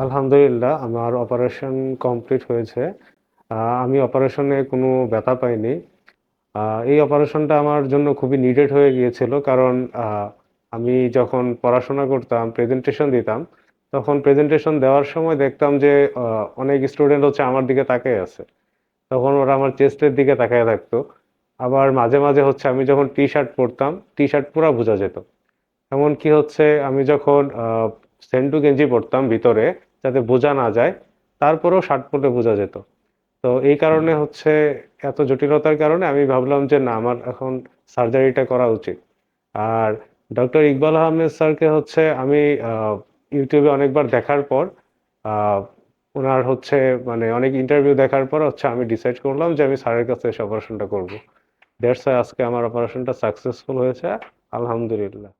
আলহামদুলিল্লাহ, আমার operation complete হয়েছে। আমি অপারেশনে কোনো ব্যথা পাইনি। এই অপারেশনটা আমার জন্য খুবই নিডেড হয়ে গিয়েছিল কারণ আমি যখন পড়াশোনা করতাম প্রেজেন্টেশন দিতাম, তখন প্রেজেন্টেশন দেওয়ার সময় দেখতাম যে অনেক স্টুডেন্ট হচ্ছে আমার দিকে তাকিয়ে আছে। তখন ওরা আমার চেস্টের দিকে তাকিয়ে থাকতো। আবার মাঝে মাঝে হচ্ছে আমি যখন টি শার্ট পরতাম টি শার্ট পুরো বোঝা যেত। এমন কি হচ্ছে আমি যখন সেন্টু গেঞ্জি পরতাম ভিতরে যাতে বোঝা না যায় তারপরেও শার্ট পরলে বোঝা যেত। তো এই কারণে হচ্ছে এত জটিলতার কারণে আমি ভাবলাম যে না আমার এখন সার্জারিটা করা উচিত। আর ডক্টর ইকবাল আহমেদ স্যারকে হচ্ছে আমি ইউটিউবে অনেকবার দেখার পর ওনার হচ্ছে মানে অনেক ইন্টারভিউ দেখার পর হচ্ছে আমি ডিসাইড করলাম যে আমি স্যারের কাছে এসে অপারেশনটা করব। দ্যাটস আজকে আমার অপারেশনটা সাকসেসফুল হয়েছে আলহামদুলিল্লাহ।